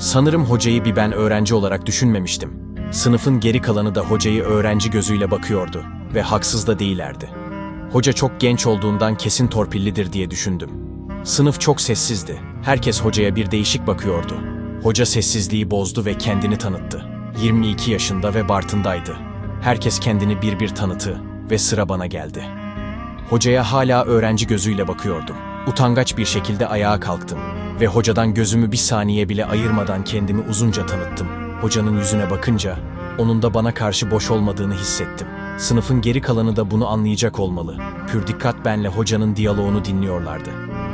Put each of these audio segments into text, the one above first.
Sanırım hocayı bir ben öğrenci olarak düşünmemiştim. Sınıfın geri kalanı da hocayı öğrenci gözüyle bakıyordu ve haksız da değillerdi. Hoca çok genç olduğundan kesin torpillidir diye düşündüm. Sınıf çok sessizdi. Herkes hocaya bir değişik bakıyordu. Hoca sessizliği bozdu ve kendini tanıttı. 22 yaşında ve Bartın'daydı. Herkes kendini bir bir tanıtı ve sıra bana geldi. Hocaya hala öğrenci gözüyle bakıyordum. Utangaç bir şekilde ayağa kalktım ve hocadan gözümü bir saniye bile ayırmadan kendimi uzunca tanıttım. Hocanın yüzüne bakınca onun da bana karşı boş olmadığını hissettim. Sınıfın geri kalanı da bunu anlayacak olmalı. Pür dikkat benle hocanın diyaloğunu dinliyorlardı.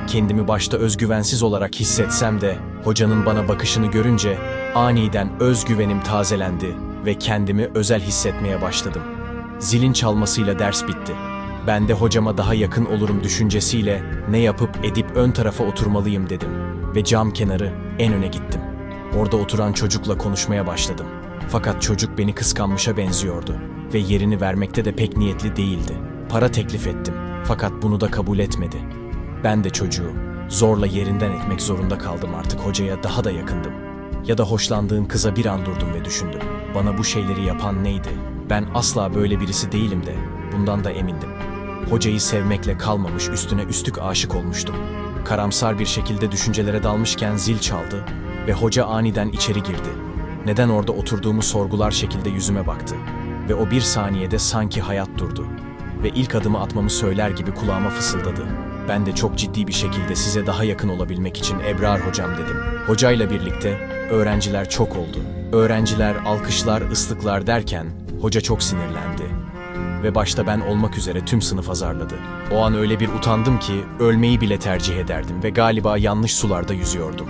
Kendimi başta özgüvensiz olarak hissetsem de hocanın bana bakışını görünce aniden özgüvenim tazelendi ve kendimi özel hissetmeye başladım. Zilin çalmasıyla ders bitti. Ben de hocama daha yakın olurum düşüncesiyle ne yapıp edip ön tarafa oturmalıyım dedim ve cam kenarı en öne gittim. Orada oturan çocukla konuşmaya başladım. Fakat çocuk beni kıskanmışa benziyordu ve yerini vermekte de pek niyetli değildi. Para teklif ettim fakat bunu da kabul etmedi. Ben de çocuğu zorla yerinden etmek zorunda kaldım artık hocaya daha da yakındım. Ya da hoşlandığım kıza bir an durdum ve düşündüm. Bana bu şeyleri yapan neydi? Ben asla böyle birisi değilim de bundan da emindim. Hocayı sevmekle kalmamış üstüne üstlük aşık olmuştum. Karamsar bir şekilde düşüncelere dalmışken zil çaldı ve hoca aniden içeri girdi. Neden orada oturduğumu sorgular şekilde yüzüme baktı. Ve o bir saniyede sanki hayat durdu. Ve ilk adımı atmamı söyler gibi kulağıma fısıldadı. Ben de çok ciddi bir şekilde size daha yakın olabilmek için Ebrar hocam dedim. Hocayla birlikte öğrenciler çok oldu. Öğrenciler alkışlar, ıslıklar derken hoca çok sinirlendi ve başta ben olmak üzere tüm sınıf azarladı. O an öyle bir utandım ki ölmeyi bile tercih ederdim ve galiba yanlış sularda yüzüyordum.